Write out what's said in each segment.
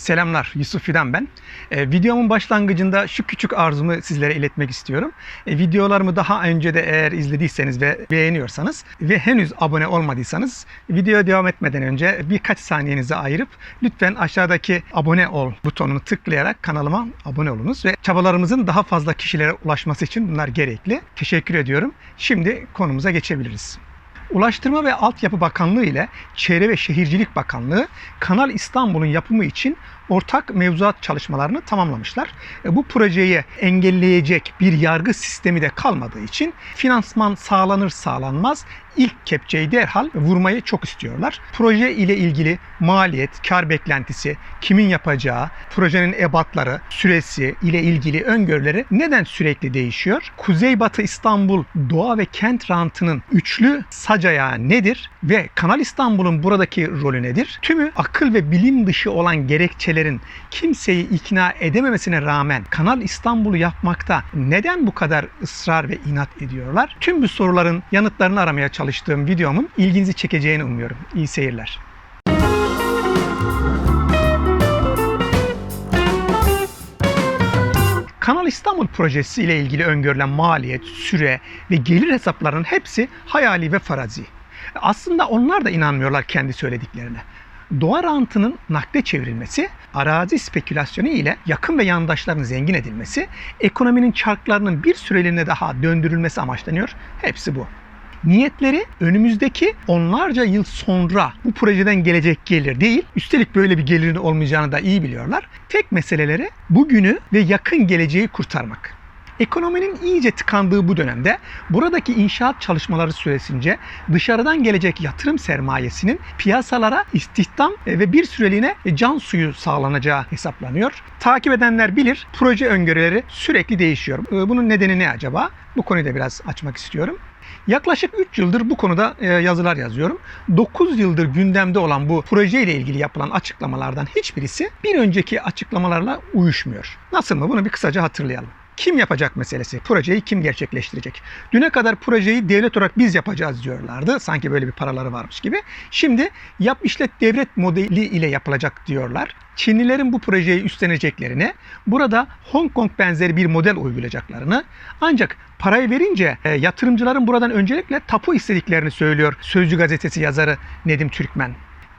Selamlar, Yusuf Fidan ben. E, videomun başlangıcında şu küçük arzumu sizlere iletmek istiyorum. E, videolarımı daha önce de eğer izlediyseniz ve beğeniyorsanız ve henüz abone olmadıysanız videoya devam etmeden önce birkaç saniyenizi ayırıp lütfen aşağıdaki abone ol butonunu tıklayarak kanalıma abone olunuz ve çabalarımızın daha fazla kişilere ulaşması için bunlar gerekli. Teşekkür ediyorum. Şimdi konumuza geçebiliriz. Ulaştırma ve Altyapı Bakanlığı ile Çevre ve Şehircilik Bakanlığı Kanal İstanbul'un yapımı için ortak mevzuat çalışmalarını tamamlamışlar. E, Bu projeyi engelleyecek bir yargı sistemi de kalmadığı için finansman sağlanır sağlanmaz ilk kepçeyi derhal vurmayı çok istiyorlar. Proje ile ilgili maliyet, kar beklentisi, kimin yapacağı, projenin ebatları, süresi ile ilgili öngörüleri neden sürekli değişiyor? Kuzeybatı İstanbul doğa ve kent rantının üçlü sac ayağı nedir ve Kanal İstanbul'un buradaki rolü nedir? Tümü akıl ve bilim dışı olan gerekçelerin kimseyi ikna edememesine rağmen Kanal İstanbul'u yapmakta neden bu kadar ısrar ve inat ediyorlar? Tüm bu soruların yanıtlarını aramaya çalıştığım videomun ilginizi çekeceğini umuyorum. İyi seyirler. Kanal İstanbul projesi ile ilgili öngörülen maliyet, süre ve gelir hesaplarının hepsi hayali ve farazi. Aslında onlar da inanmıyorlar kendi söylediklerine. Doğa rantının nakde çevrilmesi, arazi spekülasyonu ile yakın ve yandaşların zengin edilmesi, ekonominin çarklarının bir süreliğine daha döndürülmesi amaçlanıyor. Hepsi bu. Niyetleri önümüzdeki onlarca yıl sonra bu projeden gelecek gelir değil. Üstelik böyle bir gelirin olmayacağını da iyi biliyorlar. Tek meseleleri bugünü ve yakın geleceği kurtarmak. Ekonominin iyice tıkandığı bu dönemde buradaki inşaat çalışmaları süresince dışarıdan gelecek yatırım sermayesinin piyasalara istihdam ve bir süreliğine can suyu sağlanacağı hesaplanıyor. Takip edenler bilir proje öngörüleri sürekli değişiyor. Bunun nedeni ne acaba? Bu konuyu da biraz açmak istiyorum. Yaklaşık 3 yıldır bu konuda e, yazılar yazıyorum. 9 yıldır gündemde olan bu proje ile ilgili yapılan açıklamalardan hiçbirisi bir önceki açıklamalarla uyuşmuyor. Nasıl mı? Bunu bir kısaca hatırlayalım. Kim yapacak meselesi? Projeyi kim gerçekleştirecek? Düne kadar projeyi devlet olarak biz yapacağız diyorlardı. Sanki böyle bir paraları varmış gibi. Şimdi yap işlet devlet modeli ile yapılacak diyorlar. Çinlilerin bu projeyi üstleneceklerini, burada Hong Kong benzeri bir model uygulayacaklarını, ancak parayı verince e, yatırımcıların buradan öncelikle tapu istediklerini söylüyor Sözcü gazetesi yazarı Nedim Türkmen.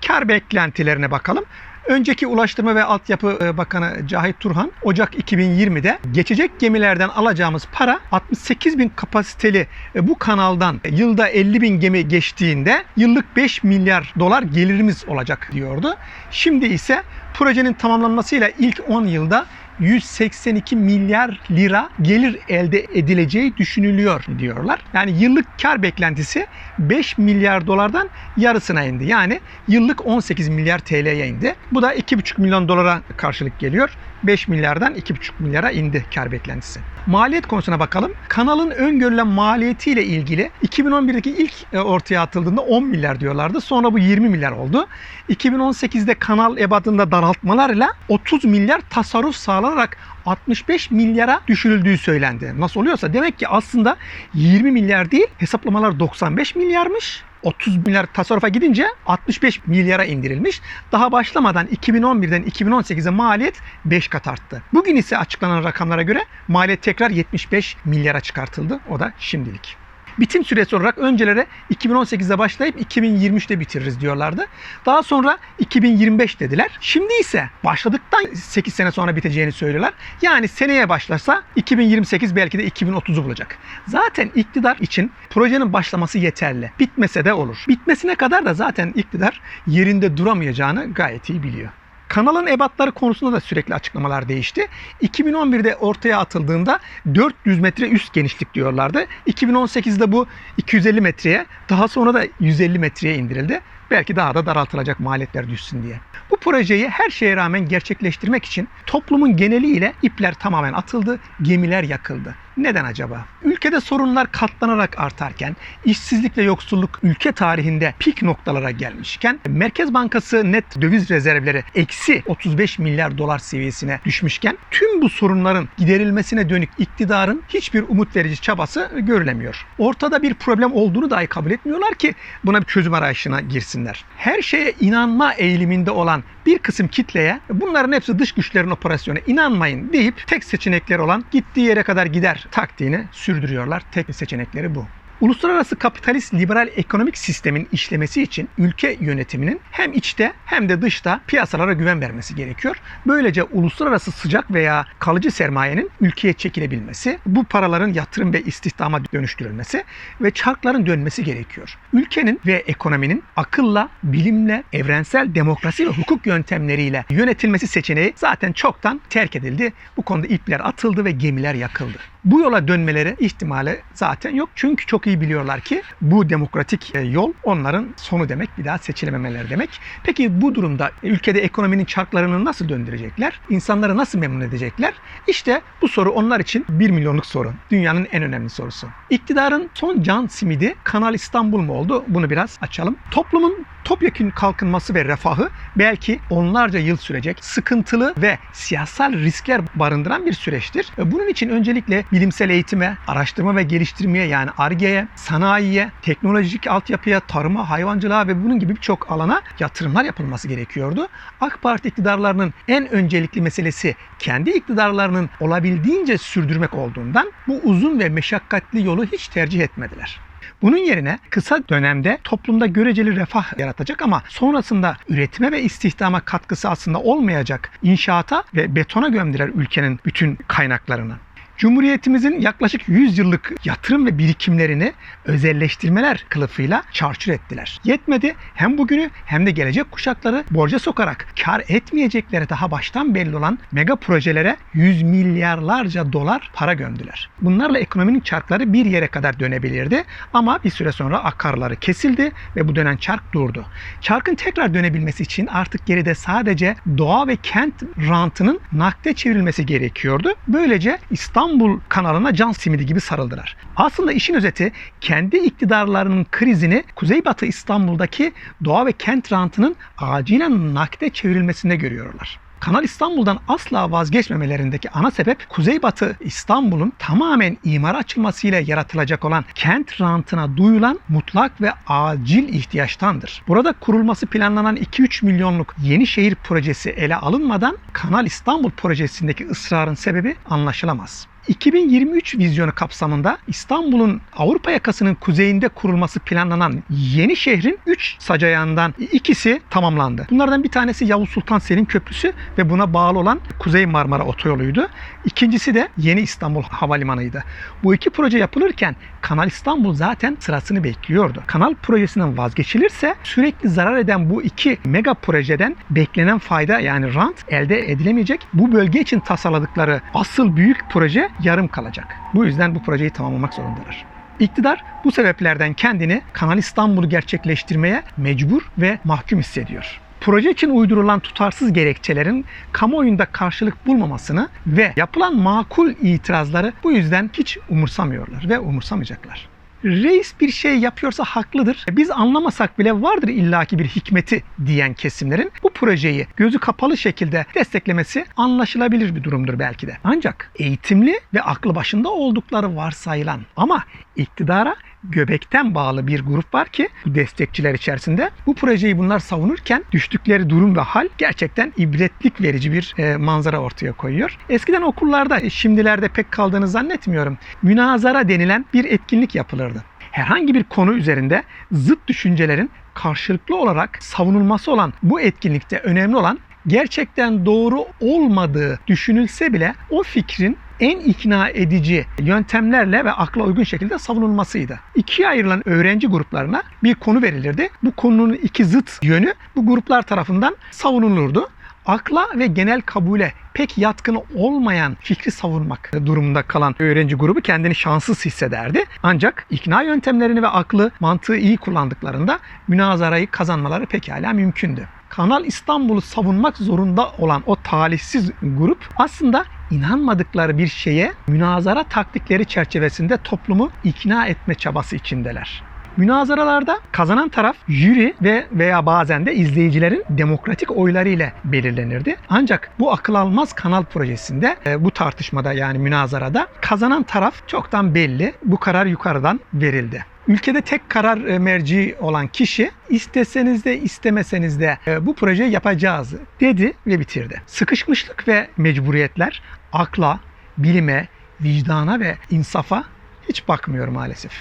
Kar beklentilerine bakalım. Önceki Ulaştırma ve Altyapı e, Bakanı Cahit Turhan Ocak 2020'de geçecek gemilerden alacağımız para 68 bin kapasiteli e, bu kanaldan yılda 50 bin gemi geçtiğinde yıllık 5 milyar dolar gelirimiz olacak diyordu. Şimdi ise projenin tamamlanmasıyla ilk 10 yılda 182 milyar lira gelir elde edileceği düşünülüyor diyorlar. Yani yıllık kar beklentisi 5 milyar dolardan yarısına indi. Yani yıllık 18 milyar TL'ye indi. Bu da 2,5 milyon dolara karşılık geliyor. 5 milyardan 2,5 milyara indi kar beklentisi. Maliyet konusuna bakalım. Kanalın öngörülen maliyetiyle ilgili 2011'deki ilk e, ortaya atıldığında 10 milyar diyorlardı. Sonra bu 20 milyar oldu. 2018'de kanal ebatında daraltmalarla 30 milyar tasarruf sağlanarak 65 milyara düşürüldüğü söylendi. Nasıl oluyorsa demek ki aslında 20 milyar değil hesaplamalar 95 milyarmış. 30 milyar tasarrufa gidince 65 milyara indirilmiş. Daha başlamadan 2011'den 2018'e maliyet 5 kat arttı. Bugün ise açıklanan rakamlara göre maliyet tekrar 75 milyara çıkartıldı. O da şimdilik. Bitim süresi olarak öncelere 2018'de başlayıp 2023'te bitiririz diyorlardı. Daha sonra 2025 dediler. Şimdi ise başladıktan 8 sene sonra biteceğini söylüyorlar. Yani seneye başlarsa 2028 belki de 2030'u bulacak. Zaten iktidar için projenin başlaması yeterli. Bitmese de olur. Bitmesine kadar da zaten iktidar yerinde duramayacağını gayet iyi biliyor. Kanalın ebatları konusunda da sürekli açıklamalar değişti. 2011'de ortaya atıldığında 400 metre üst genişlik diyorlardı. 2018'de bu 250 metreye, daha sonra da 150 metreye indirildi. Belki daha da daraltılacak maliyetler düşsün diye. Bu projeyi her şeye rağmen gerçekleştirmek için toplumun geneliyle ipler tamamen atıldı, gemiler yakıldı. Neden acaba? Ülkede sorunlar katlanarak artarken, işsizlik ve yoksulluk ülke tarihinde pik noktalara gelmişken, Merkez Bankası net döviz rezervleri eksi 35 milyar dolar seviyesine düşmüşken, tüm bu sorunların giderilmesine dönük iktidarın hiçbir umut verici çabası görülemiyor. Ortada bir problem olduğunu dahi kabul etmiyorlar ki buna bir çözüm arayışına girsinler. Her şeye inanma eğiliminde olan bir kısım kitleye bunların hepsi dış güçlerin operasyonu inanmayın deyip tek seçenekleri olan gittiği yere kadar gider taktiğini sürdürüyorlar. Tek seçenekleri bu. Uluslararası kapitalist liberal ekonomik sistemin işlemesi için ülke yönetiminin hem içte hem de dışta piyasalara güven vermesi gerekiyor. Böylece uluslararası sıcak veya kalıcı sermayenin ülkeye çekilebilmesi, bu paraların yatırım ve istihdama dönüştürülmesi ve çarkların dönmesi gerekiyor. Ülkenin ve ekonominin akılla, bilimle, evrensel demokrasi ve hukuk yöntemleriyle yönetilmesi seçeneği zaten çoktan terk edildi. Bu konuda ipler atıldı ve gemiler yakıldı. Bu yola dönmeleri ihtimali zaten yok. Çünkü çok iyi biliyorlar ki bu demokratik e, yol onların sonu demek, bir daha seçilememeleri demek. Peki bu durumda ülkede ekonominin çarklarını nasıl döndürecekler? İnsanları nasıl memnun edecekler? İşte bu soru onlar için bir milyonluk soru. Dünyanın en önemli sorusu. İktidarın son can simidi Kanal İstanbul mu oldu? Bunu biraz açalım. Toplumun topyekün kalkınması ve refahı belki onlarca yıl sürecek sıkıntılı ve siyasal riskler barındıran bir süreçtir. Bunun için öncelikle bilimsel eğitime, araştırma ve geliştirmeye yani ARGE'ye, sanayiye, teknolojik altyapıya, tarıma, hayvancılığa ve bunun gibi birçok alana yatırımlar yapılması gerekiyordu. AK Parti iktidarlarının en öncelikli meselesi kendi iktidarlarının olabildiğince sürdürmek olduğundan bu uzun ve meşakkatli yolu hiç tercih etmediler. Bunun yerine kısa dönemde toplumda göreceli refah yaratacak ama sonrasında üretime ve istihdama katkısı aslında olmayacak inşaata ve betona gömdüler ülkenin bütün kaynaklarını. Cumhuriyetimizin yaklaşık 100 yıllık yatırım ve birikimlerini özelleştirmeler kılıfıyla çarçur ettiler. Yetmedi hem bugünü hem de gelecek kuşakları borca sokarak kar etmeyecekleri daha baştan belli olan mega projelere 100 milyarlarca dolar para gömdüler. Bunlarla ekonominin çarkları bir yere kadar dönebilirdi ama bir süre sonra akarları kesildi ve bu dönen çark durdu. Çarkın tekrar dönebilmesi için artık geride sadece doğa ve kent rantının nakde çevrilmesi gerekiyordu. Böylece İstanbul İstanbul kanalına can simidi gibi sarıldılar. Aslında işin özeti kendi iktidarlarının krizini Kuzeybatı İstanbul'daki doğa ve kent rantının acilen nakde çevrilmesinde görüyorlar. Kanal İstanbul'dan asla vazgeçmemelerindeki ana sebep Kuzeybatı İstanbul'un tamamen imara açılmasıyla yaratılacak olan kent rantına duyulan mutlak ve acil ihtiyaçtandır. Burada kurulması planlanan 2-3 milyonluk yeni şehir projesi ele alınmadan Kanal İstanbul projesindeki ısrarın sebebi anlaşılamaz. 2023 vizyonu kapsamında İstanbul'un Avrupa yakasının kuzeyinde kurulması planlanan yeni şehrin 3 sacayağından ikisi tamamlandı. Bunlardan bir tanesi Yavuz Sultan Selim Köprüsü ve buna bağlı olan Kuzey Marmara Otoyolu'ydu. İkincisi de Yeni İstanbul Havalimanı'ydı. Bu iki proje yapılırken Kanal İstanbul zaten sırasını bekliyordu. Kanal projesinden vazgeçilirse sürekli zarar eden bu iki mega projeden beklenen fayda yani rant elde edilemeyecek. Bu bölge için tasarladıkları asıl büyük proje yarım kalacak. Bu yüzden bu projeyi tamamlamak zorundalar. İktidar bu sebeplerden kendini Kanal İstanbul'u gerçekleştirmeye mecbur ve mahkum hissediyor proje için uydurulan tutarsız gerekçelerin kamuoyunda karşılık bulmamasını ve yapılan makul itirazları bu yüzden hiç umursamıyorlar ve umursamayacaklar. Reis bir şey yapıyorsa haklıdır. Biz anlamasak bile vardır illaki bir hikmeti diyen kesimlerin bu projeyi gözü kapalı şekilde desteklemesi anlaşılabilir bir durumdur belki de. Ancak eğitimli ve aklı başında oldukları varsayılan ama iktidara göbekten bağlı bir grup var ki bu destekçiler içerisinde bu projeyi bunlar savunurken düştükleri durum ve hal gerçekten ibretlik verici bir e, manzara ortaya koyuyor. Eskiden okullarda e, şimdilerde pek kaldığını zannetmiyorum. Münazara denilen bir etkinlik yapılırdı. Herhangi bir konu üzerinde zıt düşüncelerin karşılıklı olarak savunulması olan bu etkinlikte önemli olan gerçekten doğru olmadığı düşünülse bile o fikrin en ikna edici yöntemlerle ve akla uygun şekilde savunulmasıydı. İkiye ayrılan öğrenci gruplarına bir konu verilirdi. Bu konunun iki zıt yönü bu gruplar tarafından savunulurdu akla ve genel kabule pek yatkın olmayan fikri savunmak durumunda kalan öğrenci grubu kendini şanssız hissederdi. Ancak ikna yöntemlerini ve aklı, mantığı iyi kullandıklarında münazarayı kazanmaları pekala mümkündü. Kanal İstanbul'u savunmak zorunda olan o talihsiz grup aslında inanmadıkları bir şeye münazara taktikleri çerçevesinde toplumu ikna etme çabası içindeler. Münazaralarda kazanan taraf jüri ve veya bazen de izleyicilerin demokratik oyları ile belirlenirdi. Ancak bu akıl almaz kanal projesinde e, bu tartışmada yani münazarada kazanan taraf çoktan belli. Bu karar yukarıdan verildi. Ülkede tek karar e, merci olan kişi isteseniz de istemeseniz de e, bu projeyi yapacağız dedi ve bitirdi. Sıkışmışlık ve mecburiyetler akla, bilime, vicdana ve insafa hiç bakmıyor maalesef.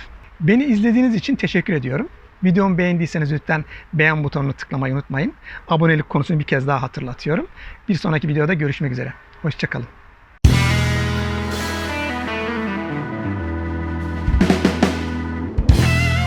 Beni izlediğiniz için teşekkür ediyorum. Videomu beğendiyseniz lütfen beğen butonunu tıklamayı unutmayın. Abonelik konusunu bir kez daha hatırlatıyorum. Bir sonraki videoda görüşmek üzere. Hoşçakalın.